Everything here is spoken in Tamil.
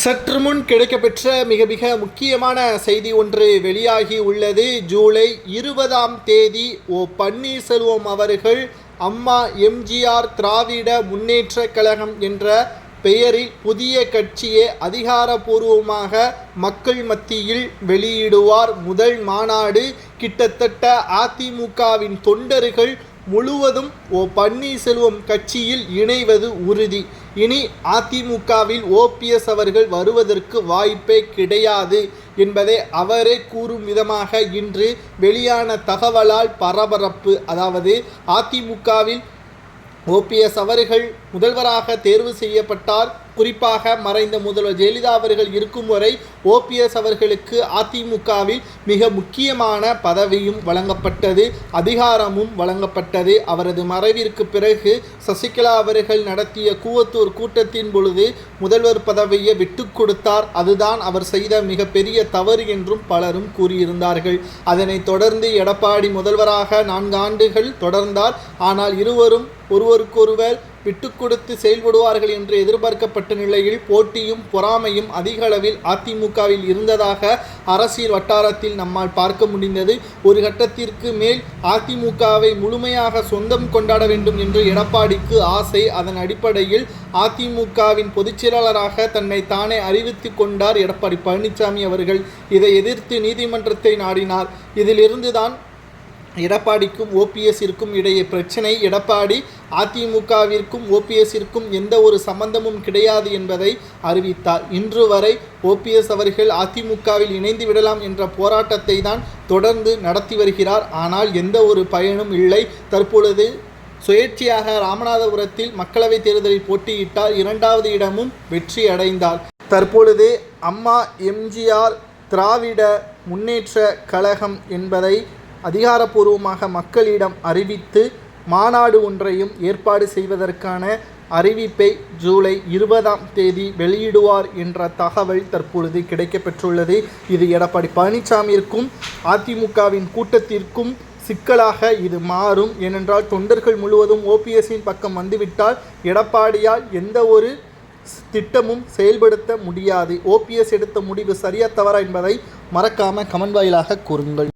சற்று முன் கிடைக்கப்பெற்ற மிக மிக முக்கியமான செய்தி ஒன்று வெளியாகி உள்ளது. ஜூலை இருபதாம் தேதி ஓ பன்னீர்செல்வம் அவர்கள் அம்மா எம்ஜிஆர் திராவிட முன்னேற்ற கழகம் என்ற பெயரில் புதிய கட்சியை அதிகாரபூர்வமாக மக்கள் மத்தியில் வெளியிடுவார். முதல் மாநாடு கிட்டத்தட்ட அதிமுகவின் தொண்டர்கள் முழுவதும் ஓ பன்னீர்செல்வம் கட்சியில் இணைவது உறுதி. இனி அதிமுகவில் ஓபிஎஸ் அவர்கள் வருவதற்கு வாய்ப்பே கிடையாது என்பதை அவரே கூறும் விதமாக இன்று வெளியான தகவலால் பரபரப்பு. அதாவது அதிமுகவில் ஓபிஎஸ் அவர்கள் முதல்வராக தேர்வு செய்யப்பட்டார். குறிப்பாக மறைந்த முதல்வர் ஜெயலலிதா அவர்கள் இருக்கும் வரை ஓபிஎஸ் அவர்களுக்கு அதிமுகவில் மிக முக்கியமான பதவியும் வழங்கப்பட்டது அதிகாரமும் வழங்கப்பட்டது. அவரது மறைவிற்கு பிறகு சசிகலா அவர்கள் நடத்திய கூவத்தூர் கூட்டத்தின் பொழுது முதல்வர் பதவியை விட்டு கொடுத்தார். அதுதான் அவர் செய்த மிகப்பெரிய தவறு என்றும் பலரும் கூறியிருந்தார்கள். அதனைத் தொடர்ந்து எடப்பாடி முதல்வராக நான்கு ஆண்டுகள் தொடர்ந்தார். ஆனால் இருவரும் ஒருவருக்கொருவர் விட்டு கொடுத்து செயல்படுவார்கள் என்று எதிர்பார்க்கப்பட்ட நிலையில் போட்டியும் பொறாமையும் அதிக அளவில் அதிமுகவில் இருந்ததாக அரசியல் வட்டாரத்தில் நம்மால் பார்க்க முடிந்தது. ஒரு கட்டத்திற்கு மேல் அதிமுகவை முழுமையாக சொந்தம் கொண்டாட வேண்டும் என்று எடப்பாடிக்கு ஆசை. அதன் அடிப்படையில் அதிமுகவின் பொதுச்செயலாளராக தன்னை தானே அறிவித்து கொண்டார் எடப்பாடி பழனிசாமி அவர்கள். இதை எதிர்த்து நீதிமன்றத்தை நாடினார். இதிலிருந்துதான் எடப்பாடிக்கும் ஓபிஎஸ்ஸிற்கும் இடையே பிரச்சனை. எடப்பாடி அதிமுகவிற்கும் ஓபிஎஸ்ஸிற்கும் எந்த ஒரு சம்பந்தமும் கிடையாது என்பதை அறிவித்தார். இன்று வரை ஓபிஎஸ் அவர்கள் அதிமுகவில் இணைந்து விடலாம் என்ற போராட்டத்தை தான் தொடர்ந்து நடத்தி வருகிறார். ஆனால் எந்த ஒரு பயனும் இல்லை. தற்பொழுது சுயேட்சையாக ராமநாதபுரத்தில் மக்களவைத் தேர்தலில் போட்டியிட்டார். இரண்டாவது இடமும் வெற்றி அடைந்தார். தற்பொழுது அம்மா எம்ஜிஆர் திராவிட முன்னேற்ற கழகம் என்பதை அதிகாரப்பூர்வமாக மக்களிடம் அறிவித்து மாநாடு ஒன்றையும் ஏற்பாடு செய்வதற்கான அறிவிப்பை ஜூலை இருபதாம் தேதி வெளியிடுவார் என்ற தகவல் தற்பொழுது கிடைக்கப்பெற்றுள்ளது. இது எடப்பாடி பழனிசாமியிற்கும் அதிமுகவின் கூட்டத்திற்கும் சிக்கலாக இது மாறும். ஏனென்றால் தொண்டர்கள் முழுவதும் ஓபிஎஸ்ஸின் பக்கம் வந்துவிட்டால் எடப்பாடியால் எந்த ஒரு திட்டமும் செயல்படுத்த முடியாது. ஓபிஎஸ் எடுத்த முடிவு சரியா தவறா என்பதை மறக்காம கமெண்ட் வாயிலாக கூறுங்கள்.